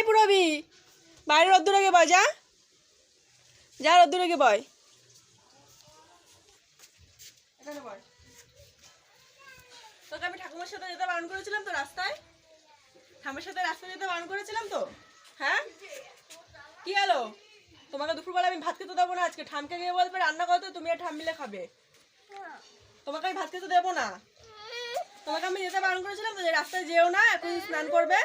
এই পুরবি, বাইরে রোদ্দুরে গে বয়, যা। যা রোদ্দুরে গে বয়। তোকে আমি ঠাকুমার সাথে যেতে বারণ করেছিলাম তো রাস্তায়? ঠাকুমার সাথে রাস্তায় যেতে বারণ করেছিলাম তো? হ্যাঁ? কি হলো? তোমাকে দুপুরবেলা আমি ভাত খেতে দেবো না আজকে। ঠামকে গিয়ে বলবে, রান্না করতে তুমি আর ঠাম মিলে খাবে। তোমাকে আমি ভাত খেতে দেবো না। তোমাকে আমি যেতে বারণ করেছিলাম তো যে রাস্তায় যেও না, এখন স্নান করবে?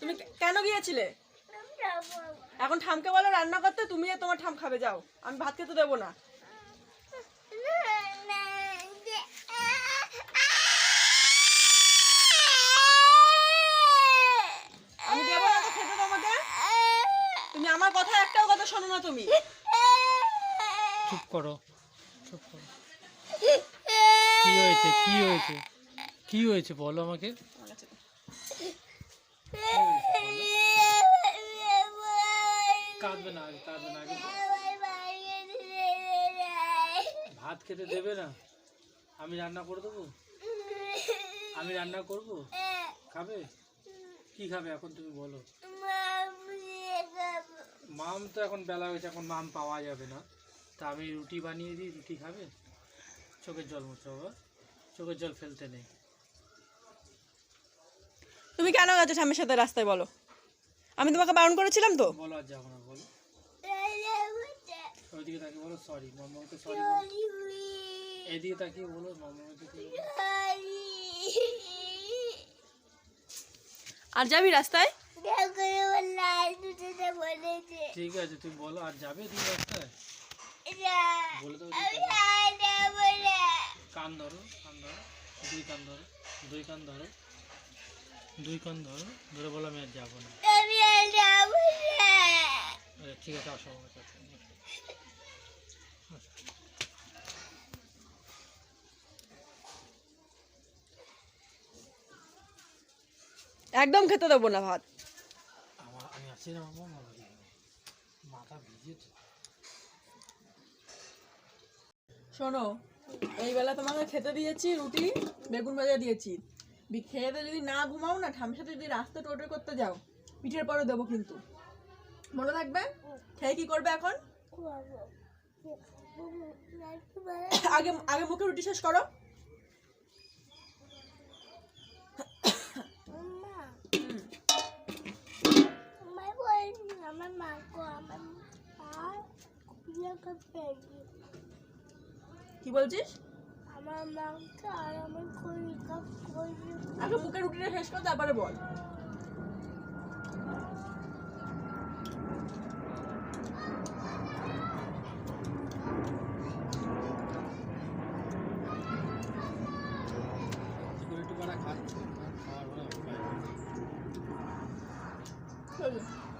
তুমি কেন গিয়েছিলে? এখন ঠামকে বলো, রান্না করতে, তুমি তোমার ঠাম খাবে, যাও। আমি ভাত খেতে দেবো না। আমি দেবো তোমাকে? তুমি আমার কথা একটাও কথা শোনো না তুমি। চুপ করো চুপ করো। কি হয়েছে কি হয়েছে? কি হয়েছে বলো আমাকে। কাঁদবে না আগে, কাঁদবে না আগে। ভাত খেতে দেবে না? আমি রান্না করে দেবো? আমি রান্না করব? খাবে? কি খাবে এখন তুমি বলো। মাম তো এখন বেলা হয়েছে, এখন মাম পাওয়া যাবে না। তা আমি রুটি বানিয়ে দিই, রুটি খাবে? চোখের জল মুছো বাবা চোখের জল ফেলতে নেই। তুমি কেন গেছো ঠামের সাথে রাস্তায় বলো? আমি তোমাকে বারণ করেছিলাম তো? বলো আর যাব না বলো। ওইদিকে তাকিয়ে বলো সরি মামাকে সরি এদিকে তাকিয়ে বলো মামাকে আর যাবি রাস্তায়? ঠিক আছে তুমি বলো আর যাবে তুমি রাস্তায়? বলে দাও কান ধরো কান ধরো দুই কান ধরো দুই কান ধরো। দুই কান ধরো ধরে বলো আমি আর যাব না। আরে ঠিক আছে আসো আমার কাছে। একদম খেতে দেবো না ভাত। আমি আছি না। মাথা ভিজেছে। শোনো এই বেলা তোমাকে খেতে দিয়েছি রুটি বেগুন ভাজা দিয়েছি। খেয়ে যদি না ঘুমাও না ঠামের সাথে যদি রাস্তা টোটো করতে যাও পিঠের পরে দেবো কিন্তু। মনে থাকবে? খেয়ে কি করবে এখন? আগে আগে মুখে রুটি শেষ করো। কি বলছিস? আমার মাকে আর আমার খড়ি আগে মুখে রুটিটা শেষ কর তারপরে বল। Thank পাড়া